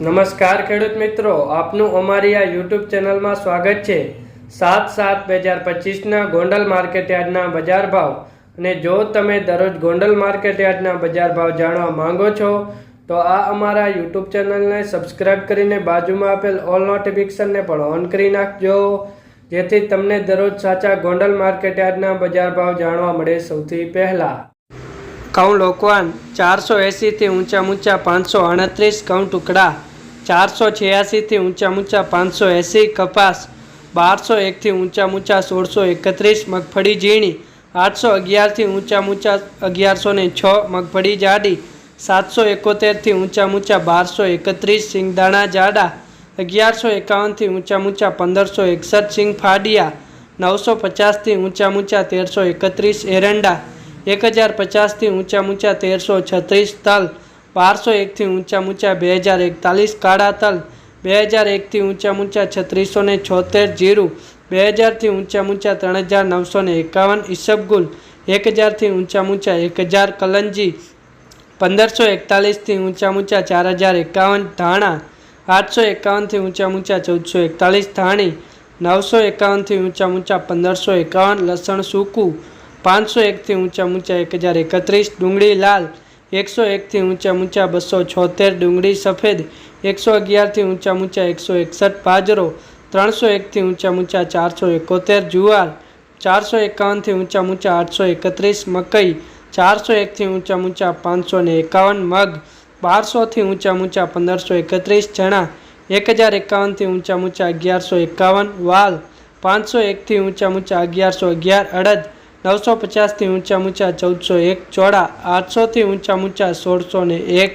નમસ્કાર ખેડૂત મિત્રો, આપનું અમારી આ યુટ્યુબ ચેનલમાં સ્વાગત છે. સાત સાત બે હજાર પચીસના ગોંડલ માર્કેટયાર્ડના બજાર ભાવ. અને જો તમે દરરોજ ગોંડલ માર્કેટ યાર્ડના બજાર ભાવ જાણવા માંગો છો, તો આ અમારા યુટ્યુબ ચેનલને સબસ્ક્રાઇબ કરીને બાજુમાં આપેલ ઓલ નોટિફિકેશનને પણ ઓન કરી નાખજો. જેથી તમને દરરોજ સાચા ગોંડલ માર્કેટ યાર્ડના બજાર ભાવ જાણવા મળે સૌથી પહેલાં. કઉ લોકવાન ચારસો એંસીથી ઊંચા ઊંચા પાંચસો અડત્રીસ કઉ ટુકડા. ચારસો છ્યાસીથી ઊંચા ઊંચા પાંચસો એંસી કપાસ, બારસો એકથી ઊંચા ઊંચા સોળસો એકત્રીસ મગફળી ઝીણી, આઠસો અગિયારથી ઊંચા ઊંચા અગિયારસો ને છ મગફળી જાડી, સાતસો એકોતેરથી ઊંચા ઊંચા બારસો એકત્રીસ સિંગદાણા જાડા, અગિયારસો એકાવનથી ઊંચા ઊંચા પંદરસો એકસઠ સિંગ ફાડિયા, નવસો પચાસથી ઊંચા ઊંચા તેરસો એકત્રીસ એરંડા એક હજાર પચાસથી ઊંચા ઊંચા તેરસો છત્રીસ તલ બારસો એકથી ઊંચા ઊંચા બે હજાર એકતાલીસ કાળા તલ, બે હજાર એકથી ઊંચા ઊંચા છત્રીસો ને છોતેર જીરું, બે હજારથી ઊંચા ઊંચા ત્રણ હજાર નવસો ને એકાવન ઈસબગુલ એક હજારથી ઊંચા ઊંચા એક હજાર કલંજી, પંદરસો એકતાલીસથી ઊંચા ઊંચા ચાર હજાર એકાવન ધાણા, આઠસો એકાવનથી ઊંચા ઊંચા ચૌદસો એકતાલીસ ધાણી, નવસો એકાવનથી ઊંચા ઊંચા પંદરસો એકાવન લસણ સૂકું, પાંચસો એકથી ઊંચા ઊંચા એક હજાર એકત્રીસ ડુંગળી લાલ એકસો એકથી ઊંચા ઊંચા બસો છોતેર, ડુંગળી સફેદ એકસો અગિયારથી ઊંચા ઊંચા એકસો એકસઠ, બાજરો ત્રણસો એકથી ઊંચા ઊંચા ચારસો એકોતેર, જુવાર ચારસો એકાવનથી ઊંચા ઊંચા આઠસો એકત્રીસ, મકઈ ચારસો એકથી ઊંચા ઊંચા પાંચસો ને એકાવન, મગ બારસોથી ઊંચા ઊંચા પંદરસો એકત્રીસ, ચણા એક હજાર એકાવનથી ઊંચા ઊંચા અગિયારસો એકાવન, વાલ પાંચસો એકથી ઊંચા ઊંચા અગિયારસો અગિયાર, અડદ નવસો પચાસથી ઊંચા ઊંચા ચૌદસો એક ચોળા આઠસોથી ઊંચા ઊંચા સોળસો ને એક.